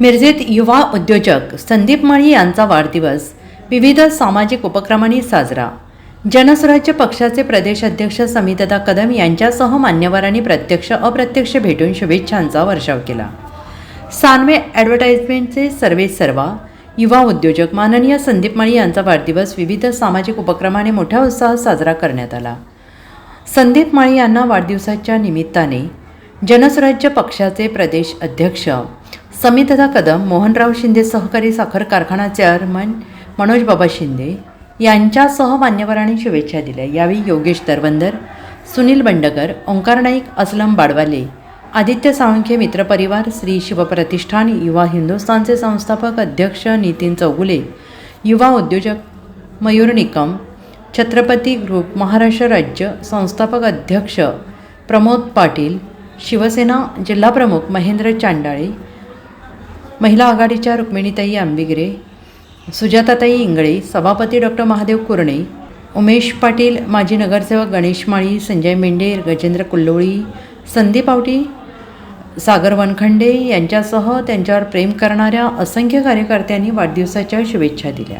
मिरजेत युवा उद्योजक संदीप माळी यांचा वाढदिवस. विविध सामाजिक उपक्रमांनी साजरा. जनस्वराज्य पक्षाचे प्रदेश अध्यक्ष समितदा कदम यांच्यासह मान्यवरांनी प्रत्यक्ष अप्रत्यक्ष भेटून शुभेच्छांचा वर्षाव केला. सानवे ॲडव्हर्टाइजमेंटचे सर्वे सर्वा. युवा उद्योजक माननीय संदीप माळी यांचा वाढदिवस विविध सामाजिक उपक्रमाने मोठ्या उत्साहात साजरा करण्यात आला. संदीप माळी यांना वाढदिवसाच्या निमित्ताने जनस्वराज्य पक्षाचे प्रदेश अध्यक्ष समितदा कदम मोहनराव शिंदे सहकारी साखर कारखाना चेअरमन मनोज बाबा शिंदे यांच्यासह मान्यवरांनी शुभेच्छा दिल्या. यावेळी योगेश दरवंदर सुनील बंडकर ओंकार नाईक असलम बाडवाले आदित्य साळुंखे मित्रपरिवार श्री शिवप्रतिष्ठान युवा हिंदुस्थानचे संस्थापक अध्यक्ष नितीन चौगुले युवा उद्योजक मयूर निकम छत्रपती ग्रुप महाराष्ट्र राज्य संस्थापक अध्यक्ष प्रमोद पाटील शिवसेना जिल्हाप्रमुख महेंद्र चांडाळे महिला आघाडीच्या रुक्मिणीताई आंबिगिरे सुजाताताई इंगळे सभापती डॉक्टर महादेव कुरणे उमेश पाटील माजी नगरसेवक गणेश माळी संजय मेंढे गजेंद्र कुल्लोळी संदीप आवटी सागर वनखंडे यांच्यासह त्यांच्यावर प्रेम करणाऱ्या असंख्य कार्यकर्त्यांनी वाढदिवसाच्या शुभेच्छा दिल्या.